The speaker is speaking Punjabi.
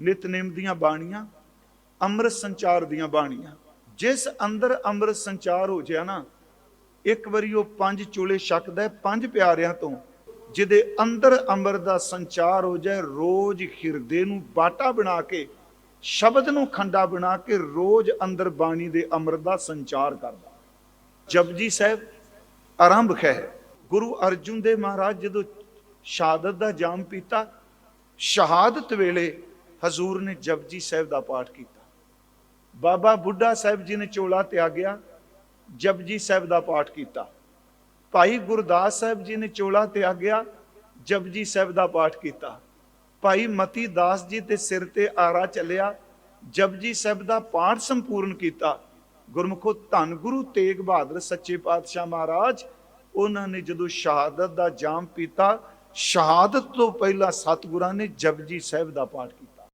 ਨਿਤਨੇਮ ਦੀਆਂ ਬਾਣੀਆਂ, ਅੰਮ੍ਰਿਤ ਸੰਚਾਰ ਦੀਆਂ ਬਾਣੀਆਂ। ਜਿਸ ਅੰਦਰ ਅੰਮ੍ਰਿਤ ਸੰਚਾਰ ਹੋ ਜਾਇਆ ਨਾ, ਇੱਕ ਵਾਰੀ ਉਹ ਪੰਜ ਚੋਲੇ ਛਕਦਾ ਪੰਜ ਪਿਆਰਿਆਂ ਤੋਂ, ਜਿਹਦੇ ਅੰਦਰ ਅੰਮ੍ਰਿਤ ਦਾ ਸੰਚਾਰ ਹੋ ਜਾਏ, ਰੋਜ਼ ਹਿਰਦੇ ਨੂੰ ਬਾਟਾ ਬਣਾ ਕੇ, ਸ਼ਬਦ ਨੂੰ ਖੰਡਾ ਬਣਾ ਕੇ ਰੋਜ਼ ਅੰਦਰ ਬਾਣੀ ਦੇ ਅੰਮ੍ਰਿਤ ਦਾ ਸੰਚਾਰ ਕਰਦਾ। ਜਪਜੀ ਸਾਹਿਬ, ਆਰੰਭ ਹੈ ਗੁਰੂ ਅਰਜੁਨ ਦੇਵ ਮਹਾਰਾਜ ਜਦੋਂ ਸ਼ਹਾਦਤ ਦਾ ਜਾਮ ਪੀਤਾ, ਸ਼ਹਾਦਤ ਵੇਲੇ ਹਜ਼ੂਰ ਨੇ ਜਪਜੀ ਸਾਹਿਬ ਦਾ ਪਾਠ ਕੀਤਾ। ਬਾਬਾ ਬੁੱਢਾ ਸਾਹਿਬ ਜੀ ਨੇ ਚੋਲਾ ਤਿਆਗਿਆ ਜਪਜੀ ਸਾਹਿਬ ਦਾ ਪਾਠ ਕੀਤਾ। ਭਾਈ ਗੁਰਦਾਸ ਸਾਹਿਬ ਜੀ ਨੇ ਚੋਲਾ ਤਿਆਗਿਆ ਜਪਜੀ ਸਾਹਿਬ ਦਾ ਪਾਠ ਕੀਤਾ। ਭਾਈ ਮਤੀ ਦਾਸ ਜੀ ਦੇ ਸਿਰ ਤੇ ਆਰਾ ਚੱਲਿਆ, ਜਪਜੀ ਸਾਹਿਬ ਦਾ ਪਾਠ ਸੰਪੂਰਨ ਕੀਤਾ। ਗੁਰਮੁਖੋ, ਧੰਨ ਗੁਰੂ ਤੇਗ ਬਹਾਦਰ ਸੱਚੇ ਪਾਤਸ਼ਾਹ ਮਹਾਰਾਜ, ਉਹਨਾਂ ਨੇ ਜਦੋਂ ਸ਼ਹਾਦਤ ਦਾ ਜਾਮ ਪੀਤਾ, ਸ਼ਹਾਦਤ ਤੋਂ ਪਹਿਲਾਂ ਸਤਿਗੁਰਾਂ ਨੇ ਜਪਜੀ ਸਾਹਿਬ ਦਾ ਪਾਠ ਕੀਤਾ।